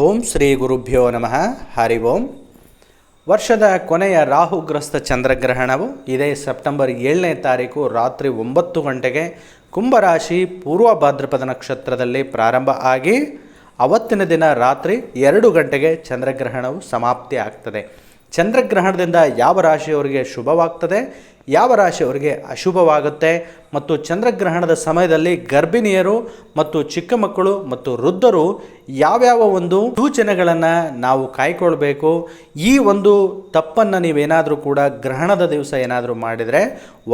ಓಂ ಶ್ರೀ ಗುರುಭ್ಯೋ ನಮಃ. ಹರಿ ಓಂ. ವರ್ಷದ ಕೊನೆಯ ರಾಹುಗ್ರಸ್ತ ಚಂದ್ರಗ್ರಹಣವು ಇದೇ ಸೆಪ್ಟೆಂಬರ್ ಏಳನೇ ತಾರೀಕು ರಾತ್ರಿ ಒಂಬತ್ತು ಗಂಟೆಗೆ ಕುಂಭರಾಶಿ ಪೂರ್ವ ಭಾದ್ರಪದ ನಕ್ಷತ್ರದಲ್ಲಿ ಪ್ರಾರಂಭ ಆಗಿ ಅವತ್ತಿನ ದಿನ ರಾತ್ರಿ ಎರಡು ಗಂಟೆಗೆ ಚಂದ್ರಗ್ರಹಣವು ಸಮಾಪ್ತಿ ಆಗ್ತದೆ. ಚಂದ್ರಗ್ರಹಣದಿಂದ ಯಾವ ರಾಶಿಯವರಿಗೆ ಶುಭವಾಗ್ತದೆ? ಯಾವ ರಾಶಿಯವರಿಗೆ ಅಶುಭವಾಗುತ್ತೆ? ಮತ್ತು ಚಂದ್ರಗ್ರಹಣದ ಸಮಯದಲ್ಲಿ ಗರ್ಭಿಣಿಯರು ಮತ್ತು ಚಿಕ್ಕ ಮಕ್ಕಳು ಮತ್ತು ವೃದ್ಧರು ಯಾವ್ಯಾವ ಒಂದು ಸೂಚನೆಗಳನ್ನು ನಾವು ಕಾಯ್ಕೊಳ್ಬೇಕು? ಈ ಒಂದು ತಪ್ಪನ್ನು ನೀವೇನಾದರೂ ಕೂಡ ಗ್ರಹಣದ ದಿವಸ ಏನಾದರೂ ಮಾಡಿದರೆ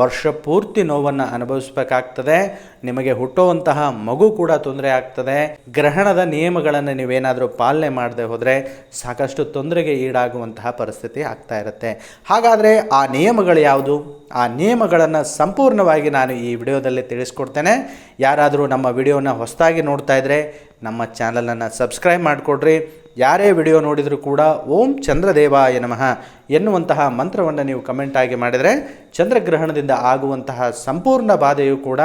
ವರ್ಷ ಪೂರ್ತಿ ನೋವನ್ನು ಅನುಭವಿಸಬೇಕಾಗ್ತದೆ. ನಿಮಗೆ ಹುಟ್ಟುವಂತಹ ಮಗು ಕೂಡ ತೊಂದರೆ ಆಗ್ತದೆ. ಗ್ರಹಣದ ನಿಯಮಗಳನ್ನು ನೀವೇನಾದರೂ ಪಾಲನೆ ಮಾಡದೆ ಹೋದರೆ ಸಾಕಷ್ಟು ತೊಂದರೆಗೆ ಈಡಾಗುವಂತಹ ಪರಿಸ್ಥಿತಿ ಆಗ್ತಾ ಇರುತ್ತೆ. ಹಾಗಾದರೆ ಆ ನಿಯಮಗಳು ಯಾವುದು? ಆ ನಿಯಮಗಳನ್ನು ಸಂಪೂರ್ಣವಾಗಿ ನಾನು ಈ ವಿಡಿಯೋದಲ್ಲಿ ತಿಳಿಸ್ಕೊಡ್ತೇನೆ. ಯಾರಾದರೂ ನಮ್ಮ ವಿಡಿಯೋನ ಹೊಸದಾಗಿ ನೋಡ್ತಾ ಇದ್ದರೆ ನಮ್ಮ ಚಾನಲನ್ನು ಸಬ್ಸ್ಕ್ರೈಬ್ ಮಾಡಿಕೊಡ್ರಿ. ಯಾರೇ ವಿಡಿಯೋ ನೋಡಿದರೂ ಕೂಡ ಓಂ ಚಂದ್ರದೇವಾಯ ನಮಃ ಎನ್ನುವಂತಹ ಮಂತ್ರವನ್ನು ನೀವು ಕಮೆಂಟ್ ಆಗಿ ಮಾಡಿದರೆ ಚಂದ್ರಗ್ರಹಣದಿಂದ ಆಗುವಂತಹ ಸಂಪೂರ್ಣ ಬಾಧೆಯು ಕೂಡ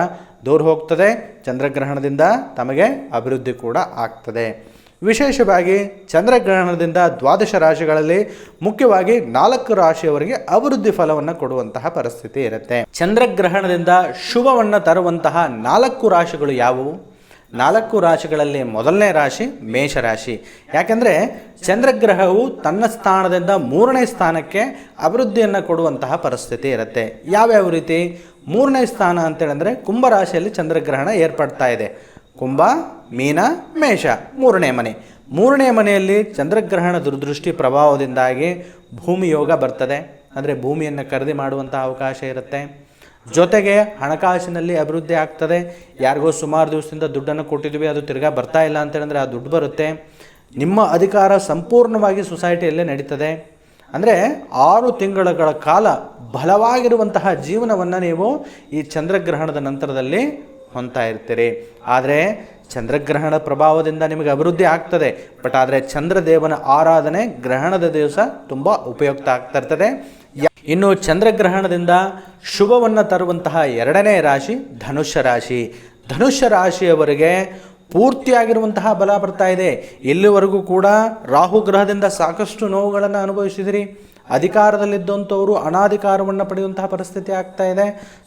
ದೂರ ಹೋಗ್ತದೆ. ಚಂದ್ರಗ್ರಹಣದಿಂದ ತಮಗೆ ಅಭಿವೃದ್ಧಿ ಕೂಡ ಆಗ್ತದೆ. ವಿಶೇಷವಾಗಿ ಚಂದ್ರಗ್ರಹಣದಿಂದ ದ್ವಾದಶ ರಾಶಿಗಳಲ್ಲಿ ಮುಖ್ಯವಾಗಿ ನಾಲ್ಕು ರಾಶಿಯವರಿಗೆ ಅಭಿವೃದ್ಧಿ ಫಲವನ್ನು ಕೊಡುವಂತಹ ಪರಿಸ್ಥಿತಿ ಇರುತ್ತೆ. ಚಂದ್ರಗ್ರಹಣದಿಂದ ಶುಭವನ್ನು ತರುವಂತಹ ನಾಲ್ಕು ರಾಶಿಗಳು ಯಾವುವು? ನಾಲ್ಕು ರಾಶಿಗಳಲ್ಲಿ ಮೊದಲನೇ ರಾಶಿ ಮೇಷರಾಶಿ ಯಾಕೆಂದರೆ ಚಂದ್ರಗ್ರಹವು ತನ್ನ ಸ್ಥಾನದಿಂದ ಮೂರನೇ ಸ್ಥಾನಕ್ಕೆ ಅಭಿವೃದ್ಧಿಯನ್ನು ಕೊಡುವಂತಹ ಪರಿಸ್ಥಿತಿ ಇರುತ್ತೆ. ಯಾವ್ಯಾವ ರೀತಿ? ಮೂರನೇ ಸ್ಥಾನ ಅಂತೇಳಿದ್ರೆ ಕುಂಭರಾಶಿಯಲ್ಲಿ ಚಂದ್ರಗ್ರಹಣ ಏರ್ಪಡ್ತಾ ಇದೆ. ಕುಂಭ, ಮೀನ, ಮೇಷ, ಮೂರನೇ ಮನೆ. ಮೂರನೇ ಮನೆಯಲ್ಲಿ ಚಂದ್ರಗ್ರಹಣ ದುರ್ದೃಷ್ಟಿ ಪ್ರಭಾವದಿಂದಾಗಿ ಭೂಮಿ ಯೋಗ ಬರ್ತದೆ. ಅಂದರೆ ಭೂಮಿಯನ್ನು ಖರೀದಿ ಮಾಡುವಂಥ ಅವಕಾಶ ಇರುತ್ತೆ. ಜೊತೆಗೆ ಹಣಕಾಸಿನಲ್ಲಿ ಅಭಿವೃದ್ಧಿ ಆಗ್ತದೆ. ಯಾರಿಗೋ ಸುಮಾರು ದಿವಸದಿಂದ ದುಡ್ಡನ್ನು ಕೊಟ್ಟಿದ್ವಿ ಅದು ತಿರ್ಗಾ ಬರ್ತಾ ಇಲ್ಲ ಅಂತೇಳಿದ್ರೆ ಆ ದುಡ್ಡು ಬರುತ್ತೆ. ನಿಮ್ಮ ಅಧಿಕಾರ ಸಂಪೂರ್ಣವಾಗಿ ಸೊಸೈಟಿಯಲ್ಲೇ ನಡೀತದೆ. ಅಂದರೆ ಆರು ತಿಂಗಳುಗಳ ಕಾಲ ಬಲವಾಗಿರುವಂತಹ ಜೀವನವನ್ನು ನೀವು ಈ ಚಂದ್ರಗ್ರಹಣದ ನಂತರದಲ್ಲಿ ಹೊಂತಾ ಇರ್ತೀರಿ. ಆದರೆ ಚಂದ್ರಗ್ರಹಣ ಪ್ರಭಾವದಿಂದ ನಿಮಗೆ ಅಭಿವೃದ್ಧಿ ಆಗ್ತದೆ. ಬಟ್ ಆದರೆ ಚಂದ್ರದೇವನ ಆರಾಧನೆ ಗ್ರಹಣದ ದಿವಸ ತುಂಬ ಉಪಯುಕ್ತ ಆಗ್ತಾ ಇರ್ತದೆ. ಇನ್ನು ಚಂದ್ರಗ್ರಹಣದಿಂದ ಶುಭವನ್ನು ತರುವಂತಹ ಎರಡನೇ ರಾಶಿ ಧನುಷ್ಯ ರಾಶಿ. ಧನುಷ್ಯ ರಾಶಿಯವರಿಗೆ ಪೂರ್ತಿಯಾಗಿರುವಂತಹ ಬಲ ಬರ್ತಾ ಇದೆ. ಇಲ್ಲಿವರೆಗೂ ಕೂಡ ರಾಹುಗ್ರಹದಿಂದ ಸಾಕಷ್ಟು ನೋವುಗಳನ್ನು ಅನುಭವಿಸಿದಿರಿ. ಅಧಿಕಾರದಲ್ಲಿದ್ದಂಥವರು ಅನಾಧಿಕಾರವನ್ನು ಪಡೆಯುವಂತಹ ಪರಿಸ್ಥಿತಿ ಆಗ್ತಾ ಇದೆ.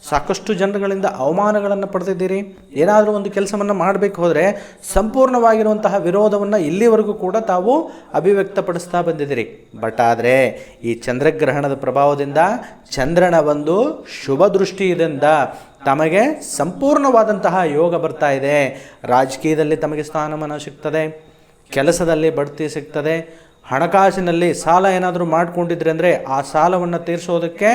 ಸಾಕಷ್ಟು ಜನರುಗಳಿಂದ ಅವಮಾನಗಳನ್ನು ಪಡೆದಿದ್ದೀರಿ ಏನಾದರೂ ಒಂದು ಕೆಲಸವನ್ನು ಮಾಡಬೇಕು ಹೋದರೆ ಸಂಪೂರ್ಣವಾಗಿರುವಂತಹ ವಿರೋಧವನ್ನು ಇಲ್ಲಿವರೆಗೂ ಕೂಡ ತಾವು ಅಭಿವ್ಯಕ್ತಪಡಿಸ್ತಾ ಬಂದಿದ್ದೀರಿ. ಬಟ್ ಆದರೆ ಈ ಚಂದ್ರಗ್ರಹಣದ ಪ್ರಭಾವದಿಂದ ಚಂದ್ರನ ಒಂದು ಶುಭ ದೃಷ್ಟಿಯಿಂದ ತಮಗೆ ಸಂಪೂರ್ಣವಾದಂತಹ ಯೋಗ ಬರ್ತಾ ಇದೆ. ರಾಜಕೀಯದಲ್ಲಿ ತಮಗೆ ಸ್ಥಾನಮಾನ ಸಿಗ್ತದೆ. ಕೆಲಸದಲ್ಲಿ ಬಡ್ತಿ ಸಿಗ್ತದೆ. ಹಣಕಾಸಿನಲ್ಲಿ ಸಾಲ ಏನಾದರೂ ಮಾಡಿಕೊಂಡಿದ್ರೆ ಅಂದರೆ ಆ ಸಾಲವನ್ನು ತೀರಿಸೋದಕ್ಕೆ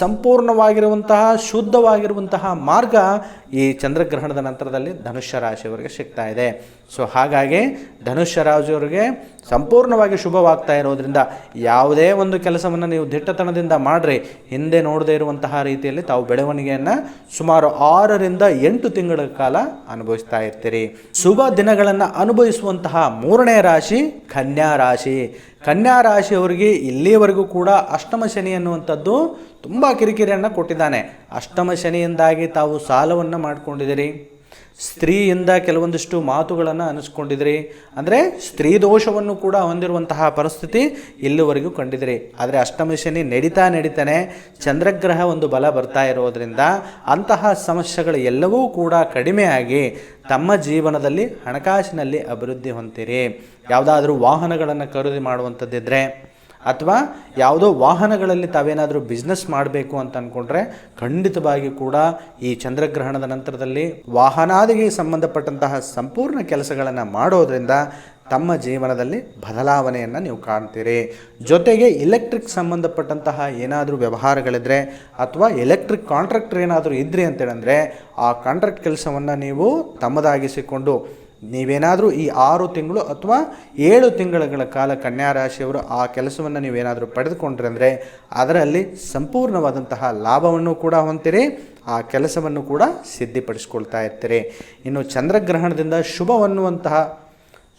ಸಂಪೂರ್ಣವಾಗಿರುವಂತಹ ಶುದ್ಧವಾಗಿರುವಂತಹ ಮಾರ್ಗ ಈ ಚಂದ್ರಗ್ರಹಣದ ನಂತರದಲ್ಲಿ ಧನುಷ್ಯ ರಾಶಿಯವರಿಗೆ ಸಿಗ್ತಾ ಇದೆ. ಸೊ ಹಾಗಾಗಿ ಧನುಷ್ಯ ರಾಶಿಯವರಿಗೆ ಸಂಪೂರ್ಣವಾಗಿ ಶುಭವಾಗ್ತಾ ಇರೋದ್ರಿಂದ ಯಾವುದೇ ಒಂದು ಕೆಲಸವನ್ನು ನೀವು ದಿಟ್ಟತನದಿಂದ ಮಾಡಿರಿ, ಹಿಂದೆ ನೋಡದೇ ಇರುವಂತಹ ರೀತಿಯಲ್ಲಿ ತಾವು ಬೆಳವಣಿಗೆಯನ್ನು ಸುಮಾರು ಆರರಿಂದ ಎಂಟು ತಿಂಗಳ ಕಾಲ ಅನುಭವಿಸ್ತಾ ಇರ್ತೀರಿ. ಶುಭ ದಿನಗಳನ್ನು ಅನುಭವಿಸುವಂತಹ ಮೂರನೇ ರಾಶಿ ಕನ್ಯಾ ರಾಶಿ. ಕನ್ಯಾ ರಾಶಿಯವರಿಗೆ ಇಲ್ಲಿಯವರೆಗೂ ಕೂಡ ಅಷ್ಟಮ ಶನಿ ಅನ್ನುವಂಥದ್ದು ತುಂಬ ಕಿರಿಕಿರಿಯನ್ನು ಕೊಟ್ಟಿದ್ದಾನೆ. ಅಷ್ಟಮ ಶನಿಯಿಂದಾಗಿ ತಾವು ಸಾಲವನ್ನು ಮಾಡ್ಕೊಂಡಿದ್ದೀರಿ. ಸ್ತ್ರೀಯಿಂದ ಕೆಲವೊಂದಿಷ್ಟು ಮಾತುಗಳನ್ನು ಅನಿಸ್ಕೊಂಡಿದ್ರಿ. ಅಂದರೆ ಸ್ತ್ರೀ ದೋಷವನ್ನು ಕೂಡ ಹೊಂದಿರುವಂತಹ ಪರಿಸ್ಥಿತಿ ಇಲ್ಲಿವರೆಗೂ ಕಂಡಿದ್ರಿ. ಆದರೆ ಅಷ್ಟಮ ಶನಿ ನಡೀತಾ ನಡೀತಾನೆ, ಚಂದ್ರಗ್ರಹ ಒಂದು ಬಲ ಬರ್ತಾ ಇರೋದ್ರಿಂದ ಅಂತಹ ಸಮಸ್ಯೆಗಳು ಎಲ್ಲವೂ ಕೂಡ ಕಡಿಮೆಯಾಗಿ ತಮ್ಮ ಜೀವನದಲ್ಲಿ ಹಣಕಾಸಿನಲ್ಲಿ ಅಭಿವೃದ್ಧಿ ಹೊಂದಿರಿ ಯಾವುದಾದ್ರೂ ವಾಹನಗಳನ್ನು ಖರೀದಿ ಮಾಡುವಂಥದ್ದಿದ್ರೆ ಅಥವಾ ಯಾವುದೋ ವಾಹನಗಳಲ್ಲಿ ತಾವೇನಾದರೂ ಬಿಸ್ನೆಸ್ ಮಾಡಬೇಕು ಅಂತ ಅಂದ್ಕೊಂಡ್ರೆ ಖಂಡಿತವಾಗಿ ಕೂಡ ಈ ಚಂದ್ರಗ್ರಹಣದ ನಂತರದಲ್ಲಿ ವಾಹನಾದಿಗೆ ಸಂಬಂಧಪಟ್ಟಂತಹ ಸಂಪೂರ್ಣ ಕೆಲಸಗಳನ್ನು ಮಾಡೋದರಿಂದ ತಮ್ಮ ಜೀವನದಲ್ಲಿ ಬದಲಾವಣೆಯನ್ನು ನೀವು ಕಾಣ್ತೀರಿ. ಜೊತೆಗೆ ಎಲೆಕ್ಟ್ರಿಕ್ ಸಂಬಂಧಪಟ್ಟಂತಹ ಏನಾದರೂ ವ್ಯವಹಾರಗಳಿದ್ರೆ ಅಥವಾ ಎಲೆಕ್ಟ್ರಿಕ್ ಕಾಂಟ್ರಾಕ್ಟರ್ ಏನಾದರೂ ಇದ್ರಿ ಅಂತೇಳಂದರೆ ಆ ಕಾಂಟ್ರಾಕ್ಟ್ ಕೆಲಸವನ್ನು ನೀವು ತಮ್ಮದಾಗಿಸಿಕೊಂಡು ನೀವೇನಾದರೂ ಈ ಆರು ತಿಂಗಳು ಅಥವಾ ಏಳು ತಿಂಗಳುಗಳ ಕಾಲ ಕನ್ಯಾ ರಾಶಿಯವರು ಆ ಕೆಲಸವನ್ನು ನೀವೇನಾದರೂ ಪಡೆದುಕೊಂಡ್ರೆ ಅಂದರೆ ಅದರಲ್ಲಿ ಸಂಪೂರ್ಣವಾದಂತಹ ಲಾಭವನ್ನು ಕೂಡ ಹೊಂತೀರಿ ಆ ಕೆಲಸವನ್ನು ಕೂಡ ಸಿದ್ಧಿಪಡಿಸ್ಕೊಳ್ತಾ ಇರ್ತೀರಿ. ಇನ್ನು ಚಂದ್ರಗ್ರಹಣದಿಂದ ಶುಭವನ್ನುವಂತಹ,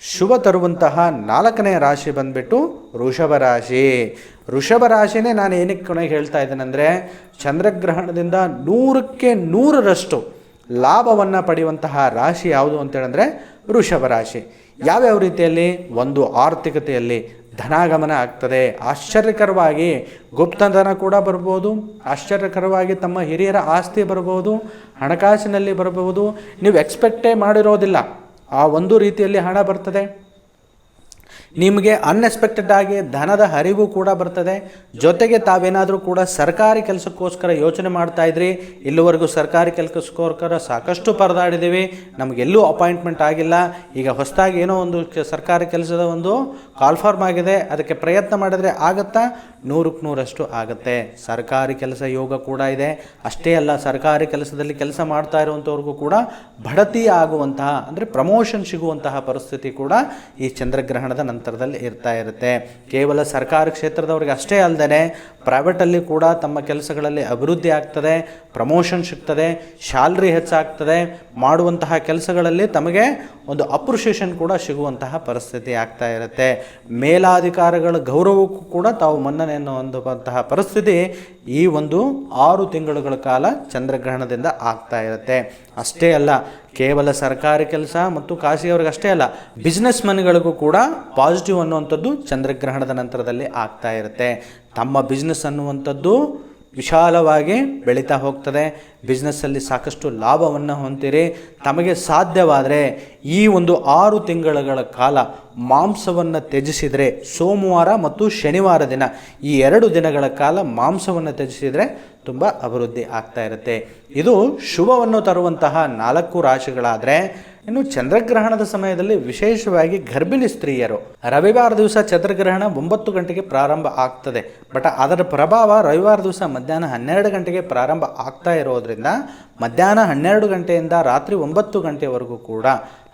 ಶುಭ ತರುವಂತಹ ನಾಲ್ಕನೇ ರಾಶಿ ಬಂದ್ಬಿಟ್ಟು ಋಷಭ ರಾಶಿ. ಋಷಭ ರಾಶಿನೇ ನಾನು ಏನಕ್ಕೆ ಕೊನೆಗೆ ಹೇಳ್ತಾ ಇದ್ದೇನೆಂದರೆ ಚಂದ್ರಗ್ರಹಣದಿಂದ ನೂರಕ್ಕೆ ನೂರರಷ್ಟು ಲಾಭವನ್ನು ಪಡೆಯುವಂತಹ ರಾಶಿ ಯಾವುದು ಅಂತೇಳಿದ್ರೆ ವೃಷಭ ರಾಶಿ. ಯಾವ್ಯಾವ ರೀತಿಯಲ್ಲಿ? ಒಂದು ಆರ್ಥಿಕತೆಯಲ್ಲಿ ಧನಾಗಮನ ಆಗ್ತದೆ. ಆಶ್ಚರ್ಯಕರವಾಗಿ ಗುಪ್ತಧನ ಕೂಡ ಬರ್ಬೋದು. ಆಶ್ಚರ್ಯಕರವಾಗಿ ತಮ್ಮ ಹಿರಿಯರ ಆಸ್ತಿ ಬರ್ಬೋದು. ಹಣಕಾಸಿನಲ್ಲಿ ಬರಬಹುದು ನೀವು ಎಕ್ಸ್ಪೆಕ್ಟೇ ಮಾಡಿರೋದಿಲ್ಲ. ಆ ಒಂದು ರೀತಿಯಲ್ಲಿ ಹಣ ಬರ್ತದೆ. ನಿಮಗೆ ಅನ್ಎಕ್ಸ್ಪೆಕ್ಟೆಡ್ ಆಗಿ ಧನದ ಹರಿವು ಕೂಡ ಬರ್ತದೆ. ಜೊತೆಗೆ ತಾವೇನಾದರೂ ಕೂಡ ಸರ್ಕಾರಿ ಕೆಲಸಕ್ಕೋಸ್ಕರ ಯೋಚನೆ ಮಾಡ್ತಾ ಇದ್ರಿ, ಇಲ್ಲಿವರೆಗೂ ಸರ್ಕಾರಿ ಕೆಲಸಕ್ಕೋಸ್ಕರ ಸಾಕಷ್ಟು ಪರದಾಡಿದ್ದೀವಿ ನಮಗೆಲ್ಲೂ ಅಪಾಯಿಂಟ್ಮೆಂಟ್ ಆಗಿಲ್ಲ. ಈಗ ಹೊಸದಾಗಿ ಏನೋ ಒಂದು ಸರ್ಕಾರಿ ಕೆಲಸದ ಒಂದು ಕಾಲ್ಫಾರ್ಮ್ ಆಗಿದೆ, ಅದಕ್ಕೆ ಪ್ರಯತ್ನ ಮಾಡಿದ್ರೆ ಆಗುತ್ತಾ? ನೂರಕ್ಕೆ ನೂರಷ್ಟು ಆಗುತ್ತೆ. ಸರ್ಕಾರಿ ಕೆಲಸ ಯೋಗ ಕೂಡ ಇದೆ. ಅಷ್ಟೇ ಅಲ್ಲ, ಸರ್ಕಾರಿ ಕೆಲಸದಲ್ಲಿ ಕೆಲಸ ಮಾಡ್ತಾ ಇರುವಂಥವ್ರಿಗೂ ಕೂಡ ಬಡತಿ ಆಗುವಂತಹ, ಅಂದರೆ ಪ್ರಮೋಷನ್ ಸಿಗುವಂತಹ ಪರಿಸ್ಥಿತಿ ಕೂಡ ಈ ಚಂದ್ರಗ್ರಹಣದ ನಂತರದಲ್ಲಿ ಇರ್ತಾ ಇರುತ್ತೆ. ಕೇವಲ ಸರ್ಕಾರಿ ಕ್ಷೇತ್ರದವ್ರಿಗೆ ಅಷ್ಟೇ ಅಲ್ಲದೆ ಪ್ರೈವೇಟಲ್ಲಿ ಕೂಡ ತಮ್ಮ ಕೆಲಸಗಳಲ್ಲಿ ಅಭಿವೃದ್ಧಿ ಆಗ್ತದೆ ಪ್ರಮೋಷನ್ ಸಿಗ್ತದೆ ಶ್ಯಾಲ್ರಿ ಹೆಚ್ಚಾಗ್ತದೆ, ಮಾಡುವಂತಹ ಕೆಲಸಗಳಲ್ಲಿ ತಮಗೆ ಒಂದು ಅಪ್ರಿಷಿಯೇಷನ್ ಕೂಡ ಸಿಗುವಂತಹ ಪರಿಸ್ಥಿತಿ ಆಗ್ತಾ ಇರುತ್ತೆ. ಮೇಲಾಧಿಕಾರಿಗಳ ಗೌರವಕ್ಕೂ ಕೂಡ ತಾವು ಮನ್ನಣೆಯನ್ನು ಹೊಂದುವಂತಹ ಪರಿಸ್ಥಿತಿ ಈ ಒಂದು ಆರು ತಿಂಗಳುಗಳ ಕಾಲ ಚಂದ್ರಗ್ರಹಣದಿಂದ ಆಗ್ತಾ ಇರುತ್ತೆ. ಅಷ್ಟೇ ಅಲ್ಲ, ಕೇವಲ ಸರ್ಕಾರಿ ಕೆಲಸ ಮತ್ತು ಖಾಸಗಿಯವ್ರಿಗೆ ಅಷ್ಟೇ ಅಲ್ಲ ಬಿಸ್ನೆಸ್ ಮನ್ಗಳಿಗೂ ಕೂಡ ಪಾಸಿಟಿವ್ ಅನ್ನುವಂಥದ್ದು ಚಂದ್ರಗ್ರಹಣದ ನಂತರದಲ್ಲಿ ಆಗ್ತಾ ಇರುತ್ತೆ. ತಮ್ಮ ಬಿಸ್ನೆಸ್ ಅನ್ನುವಂಥದ್ದು ವಿಶಾಲವಾಗಿ ಬೆಳೀತಾ ಹೋಗ್ತದೆ. ಬಿಸ್ನೆಸ್ಸಲ್ಲಿ ಸಾಕಷ್ಟು ಲಾಭವನ್ನು ಹೊಂದಿರಿ. ತಮಗೆ ಸಾಧ್ಯವಾದರೆ ಈ ಒಂದು ಆರು ತಿಂಗಳುಗಳ ಕಾಲ ಮಾಂಸವನ್ನು ತ್ಯಜಿಸಿದರೆ ಸೋಮವಾರ ಮತ್ತು ಶನಿವಾರ ದಿನ ಈ ಎರಡು ದಿನಗಳ ಕಾಲ ಮಾಂಸವನ್ನು ತ್ಯಜಿಸಿದರೆ ತುಂಬ ಅಭಿವೃದ್ಧಿ ಆಗ್ತಾ ಇರುತ್ತೆ. ಇದು ಶುಭವನ್ನು ತರುವಂತಹ ನಾಲ್ಕು ರಾಶಿಗಳಾದರೆ ಇನ್ನು ಚಂದ್ರಗ್ರಹಣದ ಸಮಯದಲ್ಲಿ ವಿಶೇಷವಾಗಿ ಗರ್ಭಿಣಿ ಸ್ತ್ರೀಯರು. ರವಿವಾರ ದಿವಸ ಚಂದ್ರಗ್ರಹಣ ಒಂಬತ್ತು ಗಂಟೆಗೆ ಪ್ರಾರಂಭ ಆಗ್ತದೆ. ಬಟ್ ಅದರ ಪ್ರಭಾವ ರವಿವಾರ ದಿವಸ ಮಧ್ಯಾಹ್ನ ಹನ್ನೆರಡು ಗಂಟೆಗೆ ಪ್ರಾರಂಭ ಆಗ್ತಾ ಇರೋದ್ರಿಂದ ಮಧ್ಯಾಹ್ನ ಹನ್ನೆರಡು ಗಂಟೆಯಿಂದ ರಾತ್ರಿ ಒಂಬತ್ತು ಗಂಟೆವರೆಗೂ ಕೂಡ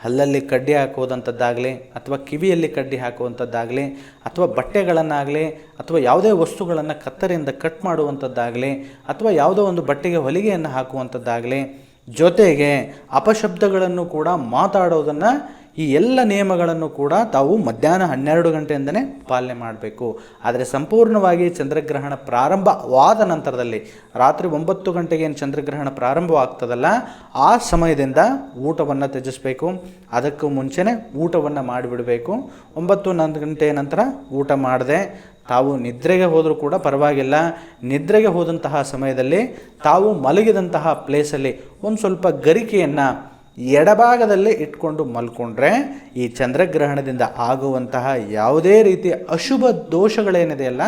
ಹಲ್ಲಲ್ಲಿ ಕಡ್ಡಿ ಹಾಕುವುದಂಥದ್ದಾಗಲಿ ಅಥವಾ ಕಿವಿಯಲ್ಲಿ ಕಡ್ಡಿ ಹಾಕುವಂಥದ್ದಾಗಲಿ ಅಥವಾ ಬಟ್ಟೆಗಳನ್ನಾಗಲಿ ಅಥವಾ ಯಾವುದೇ ವಸ್ತುಗಳನ್ನು ಕತ್ತರಿಯಿಂದ ಕಟ್ ಮಾಡುವಂಥದ್ದಾಗಲಿ ಅಥವಾ ಯಾವುದೋ ಒಂದು ಬಟ್ಟೆಗೆ ಹೊಲಿಗೆಯನ್ನು ಹಾಕುವಂಥದ್ದಾಗಲಿ ಜೊತೆಗೆ ಅಪಶಬ್ದಗಳನ್ನು ಕೂಡ ಮಾತಾಡೋದನ್ನು ಈ ಎಲ್ಲ ನಿಯಮಗಳನ್ನು ಕೂಡ ತಾವು ಮಧ್ಯಾಹ್ನ ಹನ್ನೆರಡು ಗಂಟೆಯಿಂದನೇ ಪಾಲನೆ ಮಾಡಬೇಕು. ಆದರೆ ಸಂಪೂರ್ಣವಾಗಿ ಚಂದ್ರಗ್ರಹಣ ಪ್ರಾರಂಭವಾದ ನಂತರದಲ್ಲಿ ರಾತ್ರಿ ಒಂಬತ್ತು ಗಂಟೆಗೆ ಏನು ಚಂದ್ರಗ್ರಹಣ ಪ್ರಾರಂಭವಾಗ್ತದಲ್ಲ, ಆ ಸಮಯದಿಂದ ಊಟವನ್ನು ತ್ಯಜಿಸಬೇಕು. ಅದಕ್ಕೂ ಮುಂಚೆನೇ ಊಟವನ್ನು ಮಾಡಿಬಿಡಬೇಕು. ಒಂಬತ್ತು ಹನ್ನೊಂದು ಗಂಟೆಯ ನಂತರ ಊಟ ಮಾಡದೆ ತಾವು ನಿದ್ರೆಗೆ ಹೋದರೂ ಕೂಡ ಪರವಾಗಿಲ್ಲ. ನಿದ್ರೆಗೆ ಹೋದಂತಹ ಸಮಯದಲ್ಲಿ ತಾವು ಮಲಗಿದಂತಹ ಪ್ಲೇಸಲ್ಲಿ ಒಂದು ಸ್ವಲ್ಪ ಗರಿಕೆಯನ್ನು ಎಡಭಾಗದಲ್ಲೇ ಇಟ್ಕೊಂಡು ಮಲ್ಕೊಂಡ್ರೆ ಈ ಚಂದ್ರಗ್ರಹಣದಿಂದ ಆಗುವಂತಹ ಯಾವುದೇ ರೀತಿಯ ಅಶುಭ ದೋಷಗಳೇನಿದೆಯಲ್ಲ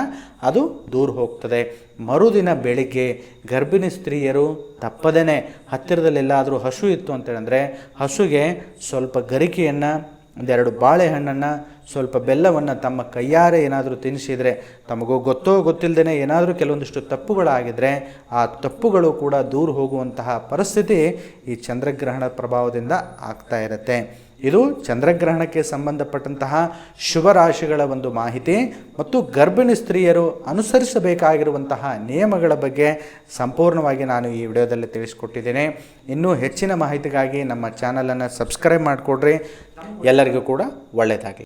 ಅದು ದೂರ ಹೋಗ್ತದೆ. ಮರುದಿನ ಬೆಳಿಗ್ಗೆ ಗರ್ಭಿಣಿ ಸ್ತ್ರೀಯರು ತಪ್ಪದೇನೆ ಹತ್ತಿರದಲ್ಲೆಲ್ಲಾದರೂ ಹಸು ಇತ್ತು ಅಂತೇಳಿದ್ರೆ ಹಸುಗೆ ಸ್ವಲ್ಪ ಗರಿಕೆಯನ್ನು, ಒಂದೆರಡು ಬಾಳೆಹಣ್ಣನ್ನು ಸ್ವಲ್ಪ ಬೆಲ್ಲವನ್ನು ತಮ್ಮ ಕೈಯಾರೆ ಏನಾದರೂ ತಿನ್ನಿಸಿದರೆ ತಮಗೂ ಗೊತ್ತೋ ಗೊತ್ತಿಲ್ಲದೇ ಏನಾದರೂ ಕೆಲವೊಂದಿಷ್ಟು ತಪ್ಪುಗಳಾಗಿದ್ದರೆ ಆ ತಪ್ಪುಗಳು ಕೂಡ ದೂರ ಹೋಗುವಂತಹ ಪರಿಸ್ಥಿತಿ ಈ ಚಂದ್ರಗ್ರಹಣ ಪ್ರಭಾವದಿಂದ ಆಗ್ತಾ ಇರುತ್ತೆ. ಇದು ಚಂದ್ರಗ್ರಹಣಕ್ಕೆ ಸಂಬಂಧಪಟ್ಟಂತಹ ಶುಭ ರಾಶಿಗಳ ಒಂದು ಮಾಹಿತಿ ಮತ್ತು ಗರ್ಭಿಣಿ ಸ್ತ್ರೀಯರು ಅನುಸರಿಸಬೇಕಾಗಿರುವಂತಹ ನಿಯಮಗಳ ಬಗ್ಗೆ ಸಂಪೂರ್ಣವಾಗಿ ನಾನು ಈ ವಿಡಿಯೋದಲ್ಲಿ ತಿಳಿಸ್ಕೊಟ್ಟಿದ್ದೇನೆ. ಇನ್ನೂ ಹೆಚ್ಚಿನ ಮಾಹಿತಿಗಾಗಿ ನಮ್ಮ ಚಾನಲನ್ನು ಸಬ್ಸ್ಕ್ರೈಬ್ ಮಾಡಿಕೊಡ್ರಿ. ಎಲ್ಲರಿಗೂ ಕೂಡ ಒಳ್ಳೆಯದಾಗಲಿ